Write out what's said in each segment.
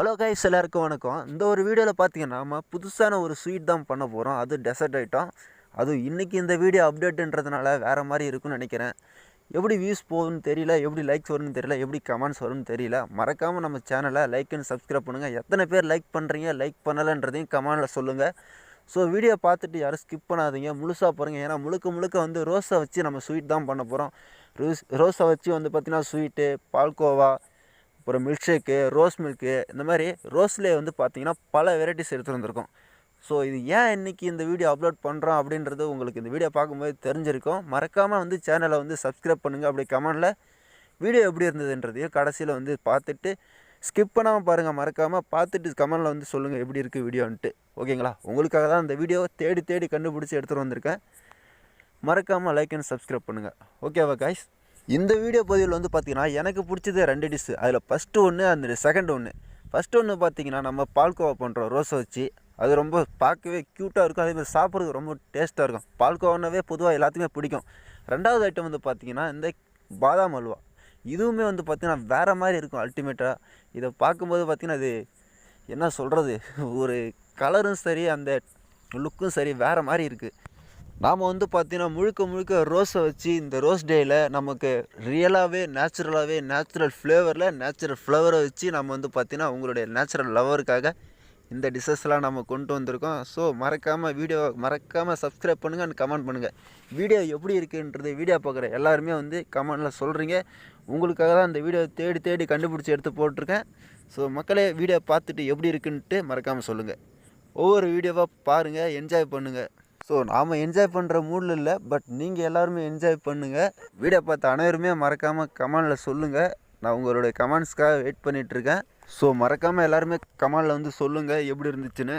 Hello guys எல்லாருக்கும் வணக்கம். இந்த ஒரு வீடியோவில் பார்த்தீங்கன்னா நம்ம புதுசான ஒரு ஸ்வீட் தான் பண்ண போகிறோம் அது டெசர்ட் ஐட்டம் அதுவும் இன்றைக்கி இந்த வீடியோ அப்டேட்டுன்றதுனால வேறு மாதிரி இருக்கும்னு நினைக்கிறேன். எப்படி வியூஸ் போகுதுன்னு தெரியல எப்படி லைக்ஸ் வரும்னு தெரியல எப்படி கமெண்ட்ஸ் வரும்னு தெரியல. மறக்காமல் நம்ம சேனலை லைக் அண்ட் சப்ஸ்கிரைப் பண்ணுங்கள் எத்தனை பேர் லைக் பண்ணுறீங்க லைக் பண்ணலைன்றதையும் கமெண்டில் சொல்லுங்கள் ஸோ வீடியோ பார்த்துட்டு யாரும் ஸ்கிப் பண்ணாதீங்க. முழுசாக பாருங்கள் ஏன்னா முழுக்க முழுக்க வந்து ரோஸை வச்சு நம்ம ஸ்வீட் தான் பண்ண போகிறோம் ரோஸ் ரோஸை வச்சு வந்து பார்த்திங்கன்னா ஸ்வீட்டு பால்கோவா அப்புறம் மில்க் ஷேக்கு ரோஸ் மில்க்கு இந்த மாதிரி ரோஸ்லேயே வந்து பார்த்தீங்கன்னா பல வெரைட்டிஸ் எடுத்துகிட்டு வந்திருக்கோம். ஸோ இது ஏன் இன்றைக்கி இந்த வீடியோ அப்லோட் பண்ணுறோம் அப்படின்றது உங்களுக்கு இந்த வீடியோ பார்க்கும்போது தெரிஞ்சிருக்கும். மறக்காமல் வந்து சேனலை வந்து சப்ஸ்கிரைப் பண்ணுங்கள் அப்படி கமெண்டில் வீடியோ எப்படி இருந்ததுன்றதையும் கடைசியில் வந்து பார்த்துட்டு ஸ்கிப் பண்ணாமல் பாருங்கள் மறக்காமல் பார்த்துட்டு கமெண்டில் வந்து சொல்லுங்கள் எப்படி இருக்குது வீடியோன்ட்டு ஓகேங்களா உங்களுக்காக தான் இந்த வீடியோ தேடி தேடி கண்டுபிடிச்சி எடுத்துகிட்டு வந்திருக்கேன். மறக்காமல் லைக் அண்ட் சப்ஸ்கிரைப் பண்ணுங்கள் ஓகேவா காய்ஸ் இந்த வீடியோ பதிவில் வந்து பார்த்தீங்கன்னா எனக்கு பிடிச்சது ரெண்டு டிஷ்ஷு அதில் ஃபஸ்ட்டு ஒன்று அந்த செகண்ட் ஒன்று ஃபஸ்ட்டு ஒன்று பார்த்தீங்கன்னா நம்ம பால்கோவா பண்ணுறோம் ரோஸை வச்சு அது ரொம்ப பார்க்கவே க்யூட்டாக இருக்கும். அதேமாதிரி சாப்பிட்றதுக்கு ரொம்ப டேஸ்ட்டாக இருக்கும். பால்கோவானாவே பொதுவாக எல்லாத்துக்குமே பிடிக்கும். ரெண்டாவது ஐட்டம் வந்து பார்த்திங்கன்னா இந்த பாதாம் அல்வா. இதுவுமே வந்து பார்த்திங்கன்னா வேறு மாதிரி இருக்கும் அல்டிமேட்டாக இதை பார்க்கும்போது பார்த்திங்கன்னா அது என்ன சொல்கிறது ஒரு கலரும் சரி அந்த லுக்கும் சரி வேறு மாதிரி இருக்குது நாம் வந்து பார்த்தீங்கன்னா முழுக்க முழுக்க ரோஸை வச்சு இந்த ரோஸ் டேயில் நமக்கு ரியலாகவே நேச்சுரலாகவே நேச்சுரல் ஃப்ளேவரில் நேச்சுரல் ஃப்ளவரை வச்சு நம்ம வந்து பார்த்திங்கன்னா உங்களுடைய நேச்சுரல் லவருக்காக இந்த டிஷ்ஷஸ்லாம் நம்ம கொண்டு வந்திருக்கோம். ஸோ மறக்காமல் வீடியோ மறக்காமல் சப்ஸ்கிரைப் பண்ணுங்கள் அண்ட் கமெண்ட் பண்ணுங்கள் வீடியோ எப்படி இருக்குன்றது வீடியோ பார்க்குற எல்லாருமே வந்து கமெண்டில் சொல்கிறீங்க உங்களுக்காக தான் இந்த வீடியோ தேடி தேடி கண்டுபிடிச்சி எடுத்து போட்டிருக்கேன். ஸோ மக்களே வீடியோ பார்த்துட்டு எப்படி இருக்குன்ட்டு மறக்காமல் சொல்லுங்கள் ஒவ்வொரு வீடியோவாக பாருங்கள் என்ஜாய் பண்ணுங்கள் ஸோ நாம் என்ஜாய் பண்ணுற மூடில் இல்லை பட் நீங்கள் எல்லாருமே என்ஜாய் பண்ணுங்கள் வீடியோ பார்த்த அனைவருமே மறக்காமல் கமெண்டில் சொல்லுங்கள் நான் உங்களுடைய கமெண்ட்ஸ்க்காக வெயிட் பண்ணிகிட்ருக்கேன் ஸோ மறக்காமல் எல்லாருமே கமெண்டில் வந்து சொல்லுங்கள் எப்படி இருந்துச்சுன்னு.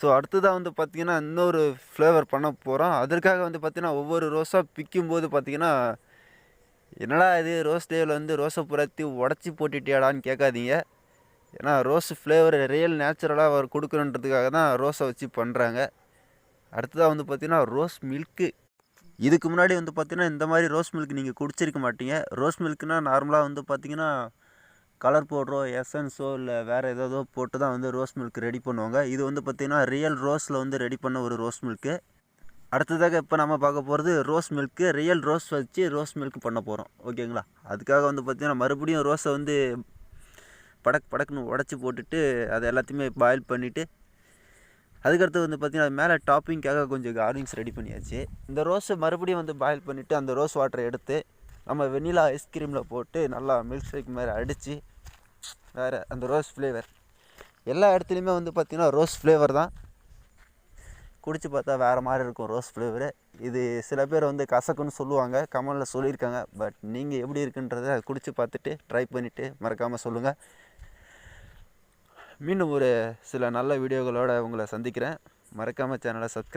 ஸோ அடுத்ததாக வந்து பார்த்திங்கன்னா இன்னொரு ஃப்ளேவர் பண்ண போகிறோம் அதற்காக வந்து பார்த்திங்கன்னா ஒவ்வொரு ரோஸாக பிக்கும்போது பார்த்திங்கன்னா என்னடா இது ரோஸ் டேவில் வந்து ரோஸை புறத்தி உடச்சி போட்டுட்டியாடான்னு கேட்காதீங்க. ஏன்னா ரோஸ் ஃப்ளேவர் ரியல் நேச்சுரலாக அவர் கொடுக்குறன்றதுக்காக தான் ரோஸை வச்சு பண்ணுறாங்க அடுத்ததாக வந்து பார்த்திங்கன்னா ரோஸ் மில்க்கு. இதுக்கு முன்னாடி வந்து பார்த்திங்கன்னா இந்த மாதிரி ரோஸ் மில்க் நீங்கள் குடிச்சிருக்க மாட்டீங்க. ரோஸ் மில்க்னால் நார்மலாக வந்து பார்த்திங்கன்னா கலர் பவுட்ரோ எசன்ஸோ இல்லை வேறு ஏதோ போட்டு தான் வந்து ரோஸ் மில்க் ரெடி பண்ணுவாங்க. இது வந்து பார்த்திங்கன்னா ரியல் ரோஸில் வந்து ரெடி பண்ண ஒரு ரோஸ் மில்க்கு அடுத்ததாக இப்போ நம்ம பார்க்க போகிறது ரோஸ் மில்க்கு ரியல் ரோஸ் வச்சு ரோஸ் மில்க் பண்ண போகிறோம் ஓகேங்களா? அதுக்காக வந்து பார்த்திங்கன்னா மறுபடியும் ரோஸை வந்து படக் படக்குன்னு உடச்சி போட்டுட்டு அதை எல்லாத்தையுமே பாயில் பண்ணிவிட்டு அதுக்கடுத்து வந்து பார்த்திங்கன்னா மேலே டாப்பிங்காக கொஞ்சம் கார்னிங்ஸ் ரெடி பண்ணியாச்சு. இந்த ரோஸை மறுபடியும் வந்து பாயில் பண்ணிவிட்டு அந்த ரோஸ் வாட்டரை எடுத்து நம்ம வெண்ணிலா ஐஸ்கிரீமில் போட்டு நல்லா மில்க் ஷேக் மாதிரி அடித்து வேறு அந்த ரோஸ் ஃப்ளேவர் எல்லா இடத்துலையுமே வந்து பார்த்திங்கன்னா ரோஸ் ஃப்ளேவர் தான். குடிச்சு பார்த்தா வேறு மாதிரி இருக்கும் ரோஸ் ஃப்ளேவரு இது சில பேர் வந்து கசக்குன்னு சொல்லுவாங்க கமலில் சொல்லியிருக்காங்க பட் நீங்கள் எப்படி இருக்குன்றதை குடிச்சு பார்த்துட்டு ட்ரை பண்ணிவிட்டு மறக்காமல் சொல்லுங்கள் மீண்டும் ஒரு சில நல்ல வீடியோகளோடு உங்களை சந்திக்கிறேன். மறக்காமல் சேனலை சப்ஸ்கிரைப்